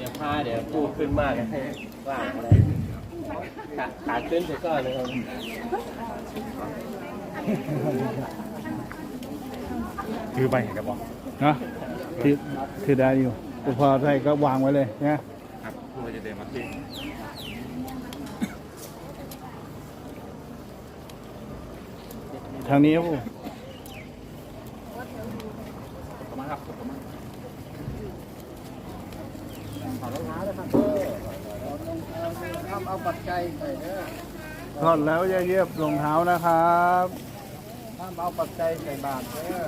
เดี๋ยวพาเดี๋ยวปูขึ้นมากให้ว่างอะไรขาขาขึ้นเสร็จก่อนเลยครับคือไปเห็นกระบอกนะคือคือได้อยู่แต่พอใส่ก็วางไว้เลยนะครับเพื่อจะเดินมาที่ทางนี้ครับผมประมาณครับประมา ณทำเอาปัจจัยใส่เด้อถอดแล้วอย่าเหยียบรองเท้านะครับทำเอาปัจจัยใส่บาตรเด้อ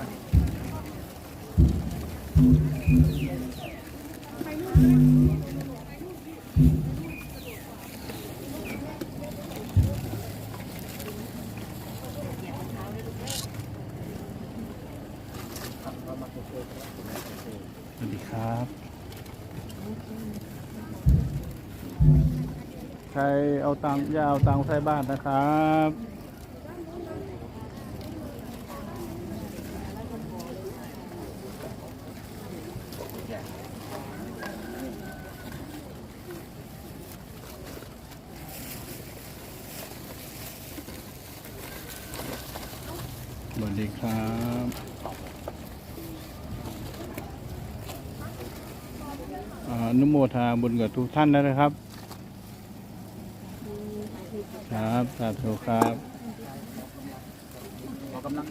สวัสดีครับ ใครเอาตังค์อย่าเอาตังค์ใส่บ้านนะครับ สวัสดีครับ อ่าอนุโมทนาบุญกับทุกท่านนะครับ ครับสาธุครับเรากำลัง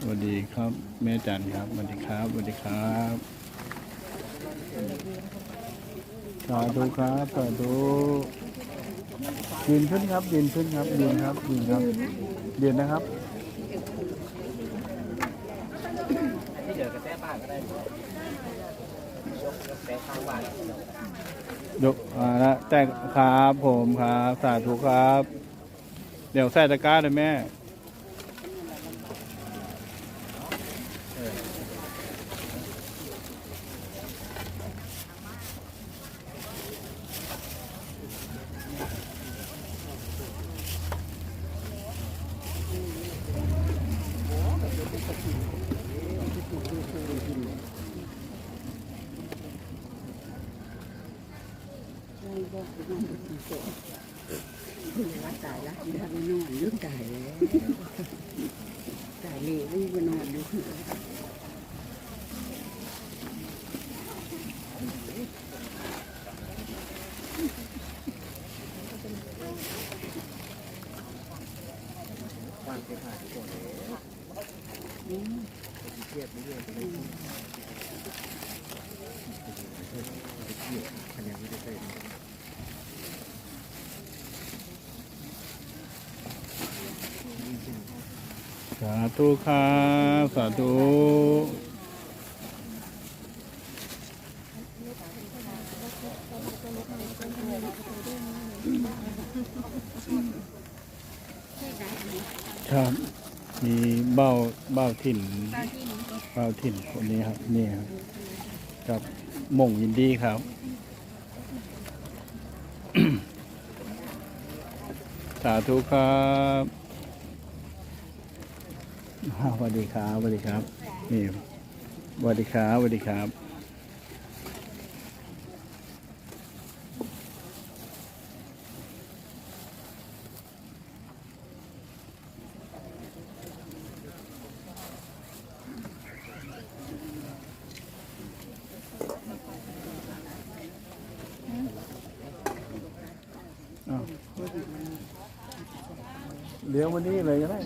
สวัสดีครับ แม่จันครับสวัสดีครับสวัสดีครับสาธุครับสาธุยืนขึ้นครับยืนขึ้นครับยืนครับยืนครับยืนนะครับ ที่เดี๋ยว ก็ได้ยกยกแทกข้างบ้านยกอ่าละแต่ครับผมครับ สาธุครับ เดี๋ยวใส่ตะกร้าเลยแม่ ว่าตายละทำนอนยุ่งตายแล้วตายเลยไม่มานอนดู บ้านเก็บผ้าทุกคนเครียดไม่เรื่อยๆคะแนนไม่ได้เต็ม สาธุครับสาธุครับ มีเบ้าเบ้า ถิ่นเบ้าถิ่นคนนี้ครับนี่ครับกับหม่งยินดีครับสาธุครับอ่าสวัสดีครับสวัสดีครับ นี่สวัสดีครับสวัสดีครับ เลี้ยวมานี่เลยก็ได้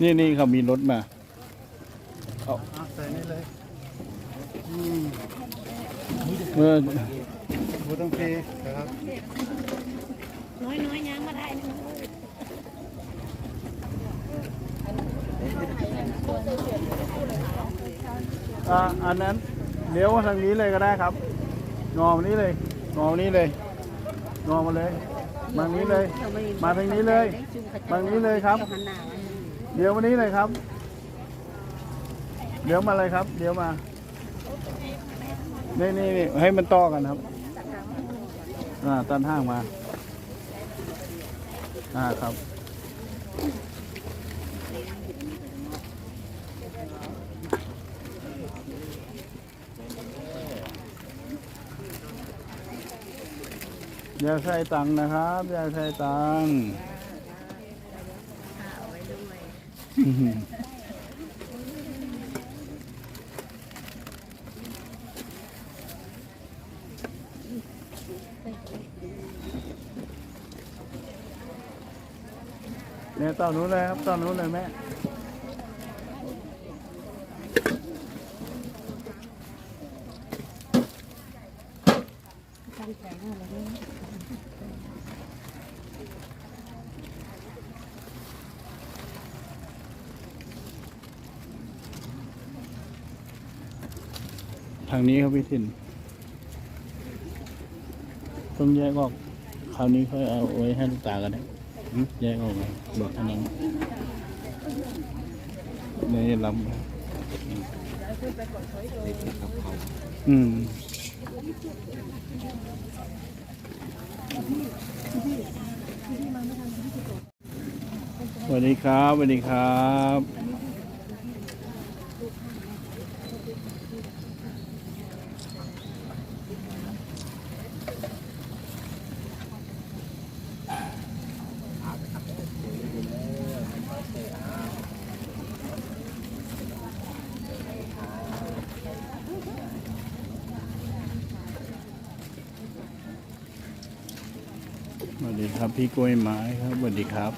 นี่นี่เขามีรถมาใส่นี่เลยเมื่อบูต้องเทนะครับ น้อยน้อยยังมาได้นะอ่าอันนั้นเลี้ยวมาทางนี้เลยก็ได้ครับ งอมานี้เลย งอมานี้เลย งอมาเลย มางนี้เลย มาทางนี้เลย มางนี้เลยครับ เดี๋ยววันี้เลยครับ เดี๋ยวมาเลยครับ เดี๋ยวมานี่นี่นี่ให้มันต่อกันครับ อ่าตันห้างมา อ่าครับ อย่าใส่ตังค์นะครับอย่าใส่ตังค์เนี่ยตอนนู้นเลยครับตอนนู้นเลยแม่ตั้งใจว่าอะไรนี่ ทางนี้ครับพี่สินต้องแยกออกคราวนี้ค่อยเอาไว้ให้ลูกตากันได้หึแยกออกบอกอันนั้นนี่ลำอืมสวัสดีครับสวัสดีครับ สวัสดีครับพี่กล้วยไม้ครับสวัสดีครับ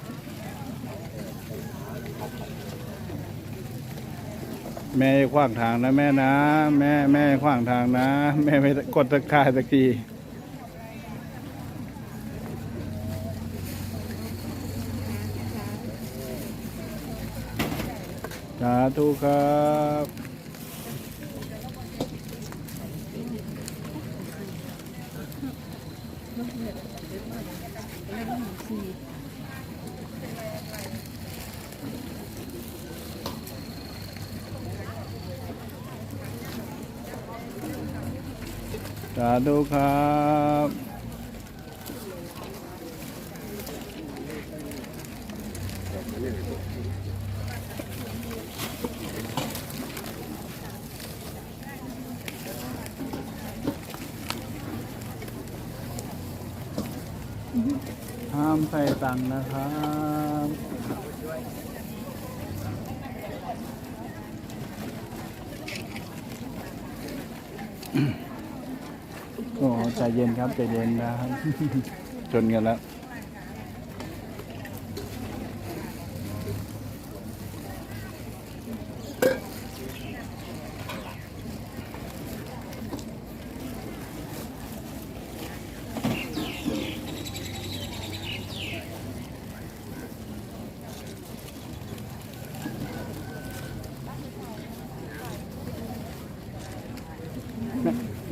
แม่ขว้างทางนะแม่นะ แม่แม่ขว้างทางนะ แม่ไม่กดตะกายตะกี้สาธุครับ สาธุครับ ห้ามใส่ตังค์นะครับโอ้ใจเย็นครับใจเย็นนะครับ จนกันแล้ว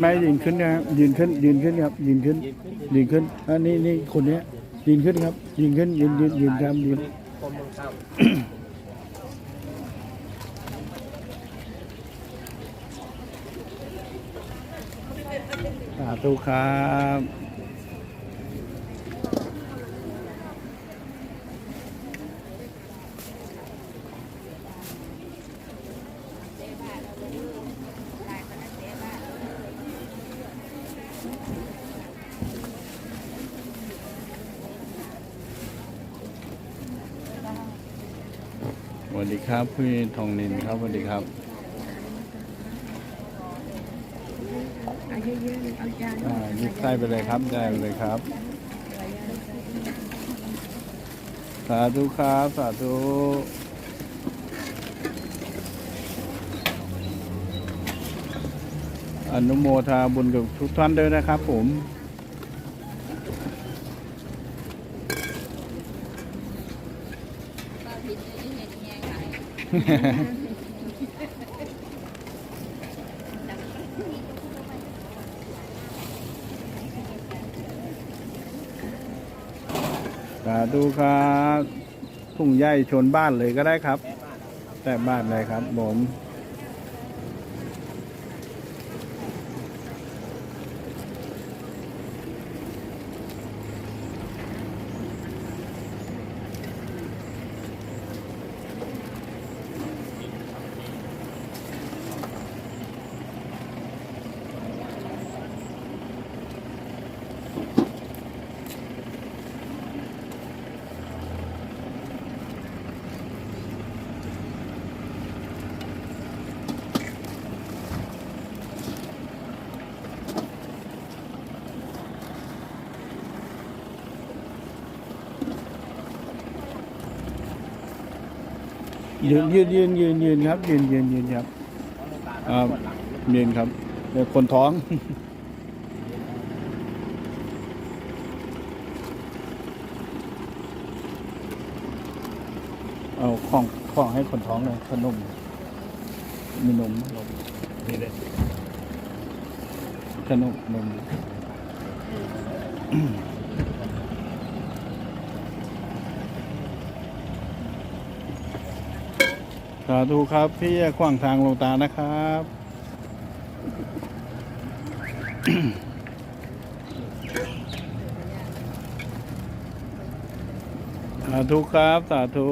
ไม่ยืนขึ้นนะครับยืนขึ้น ยืนขึ้นครับยืนขึ้น ยืนขึ้นอันนี้นี่คนเนี้ยยืนขึ้นครับ ยืนขึ้นยืนยืนยืนครับยืนสาธุครับ ครับพี่ทองนินครับสวัสดีครับเอาเยอะๆเอาจานอ่ายิบไส้ไปเลยครับได้ไปเลยครับ สาธุครับสาธุอนุโมทาบุญกับทุกท่านด้วยนะครับผม สาธุครับทุ่งใหญ่ชนบ้านเลยก็ได้ครับ แต่บ้านเลยครับผม ยืนยืนยืนยืนยืนครับ ยืนยืนยืนครับอ่ายืนครับเดี๋ยวคนท้อง เอาของของให้คนท้องเลยขนมมีนมนมนี่เลยขนมนม สาธุครับ พี่ขวางทางลงตานะครับ สาธุครับ สาธุ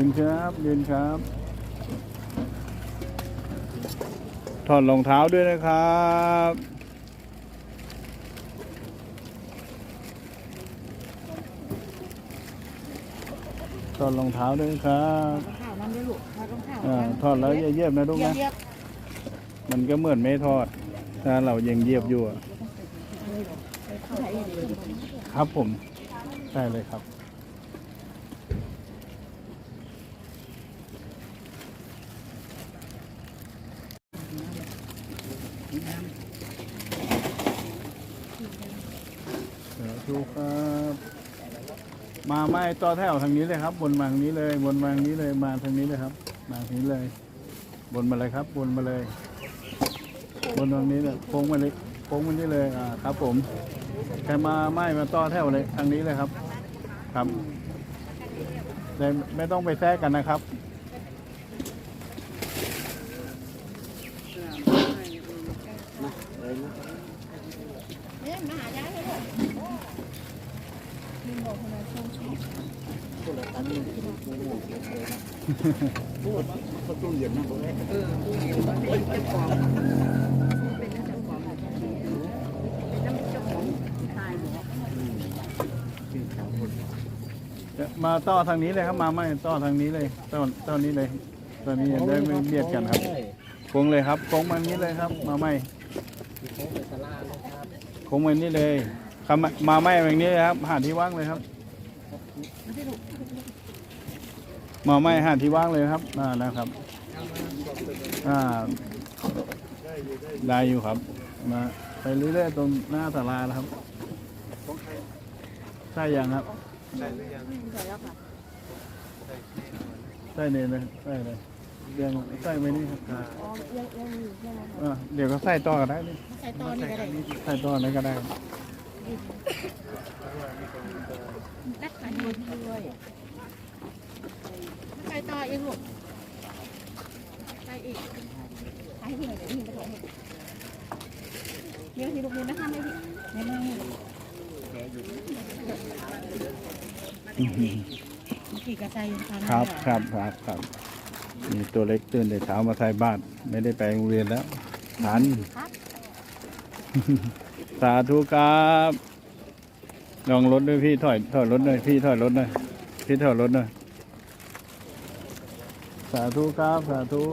ยืนครับยืนครับ ถอดรองเท้าด้วยนะครับถอดรองเท้าด้วยครับข้าวนั่นด้วยลูกทอดรองเท้าอ่าถอดแล้วอย่าเหยียบนะลูกนะเยียบมันก็เหมือนไม่ทอดถ้าเรายังเหยียบอยู่อะใส่เลยครับผมใช่เลยครับ สาธุครับ มาไม่ต่อแถวทางนี้เลยครับ บนมาทางนี้เลย บนมาทางนี้เลย มาทางนี้เลยครับ มาทางนี้เลย บนมาเลยครับ บนมาเลย บนตรงนี้เลยโค้งมาเลยโค้งมานี่เลย อ่า ครับ ผมใครมาไม่มาต่อแถวเลยทางนี้เลยครับ ครับไม่ต้องไปแทรกกันนะครับ มาต่อทางนี้เลยครับมาไม่ต่อทางนี้เลยต่อต่อนี้เลยตอนนี้ได้ไม่เบียดกันครับโค้งเลยครับโค้งมานี้เลยครับ มาไม่โค้งไปตลาดเลยครับโค้งมานี้เลยครับ มามาไม่แบบนี้เลยครับหาที่ว่างเลยครับ มาไม่หาที่ว่างเลยครับอ่านะครับอ่าได้อยู่ครับมาไปเรื่อยๆตรงหน้าศาลานะครับใช่ยังครับใช่หรือยังใช่เลยนะใช่เลยเรียงใส่ไว้นี่ครับอ่าเดี๋ยวก็ใส่ต่อก็ได้นี่ใส่ตอนนี้ก็ได้ใส่ต่อนั้นก็ได้ค รับนักขันบนด้วยใส่ต่ออีกลูกใส่อีกใส่ให้พี่หน่อยเดี๋ยวพี่ไปถอดให้เดี๋ยวที่ลูกนี้นะคะไม่พี่ไม่ไม่อื้อหือกี่กระจายครับครับครับครับมีตัวเล็กตื่นแต่เช้ามาใส่บาตรไม่ได้ไปโรงเรียนแล้วทัน สาธุครับลองรถด้วยพี่ถอยถอยรถหน่อยพี่ถอยรถหน่อยพี่ถอยรถหน่อยสาธุครับ สาธุ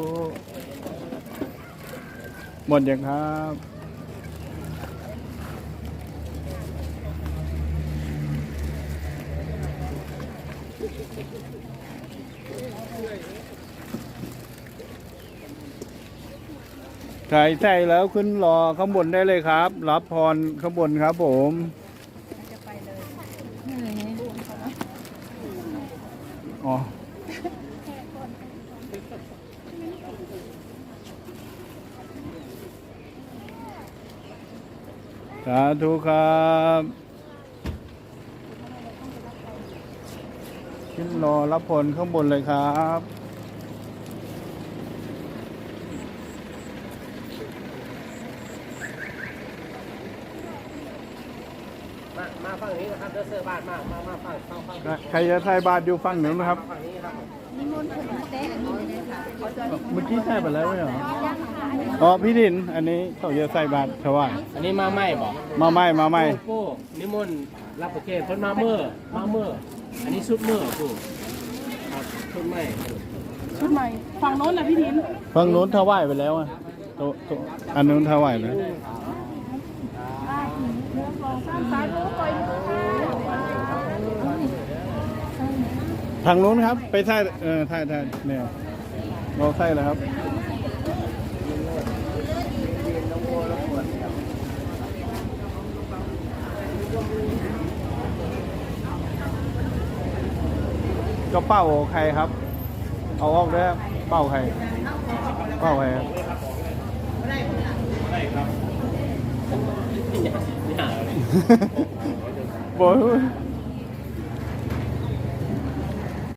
หมดยังครับ ใครใส่แล้วขึ้นรอข้างบนได้เลยครับ รับพรข้างบนครับผม อ๋อ สาธุครับขึ้นรอรับผลข้างบนเลยครับ มา มาฝั่งนี้นะ ครับเด้อเสื้อบ้านมามามาฝั่งฝั่งฝั่งใครจะไทยบาทอยู่ฝั่งหนึ่งนะครับ ฝั่งนี้ครับนิมนต์เพิ่นมาแต่อันนี้เลยค่ะเมื่อกี้ใส่ไปแล้วไม่เหรออ๋อพี่ดิน อันนี้เขาจะใส่บาทถวายอันนี้มาไหมบอกมาไม่มาไม่โก้นิมนต์รับประเคนเพิ่นมาเมื่อมาเมื่ออันนี้ซุปเมื่อผู้ครับซุปไม่ชุดใหม่ ฝั่งโน้นนะพี่ทิน ฝั่งนู้นถวายไปแล้วอะโต๊ะโต๊ะอันนู้นถวายแล้วสายรู้ปล่อยมือค่ะ ทางนู้นครับ ไปท่ายเออท่ายท่ายเนี่ยเราใส่แล้วครับก็เป้าใครครับ เอาออกด้วยครับเป้าใคร เป้าใครครับโบย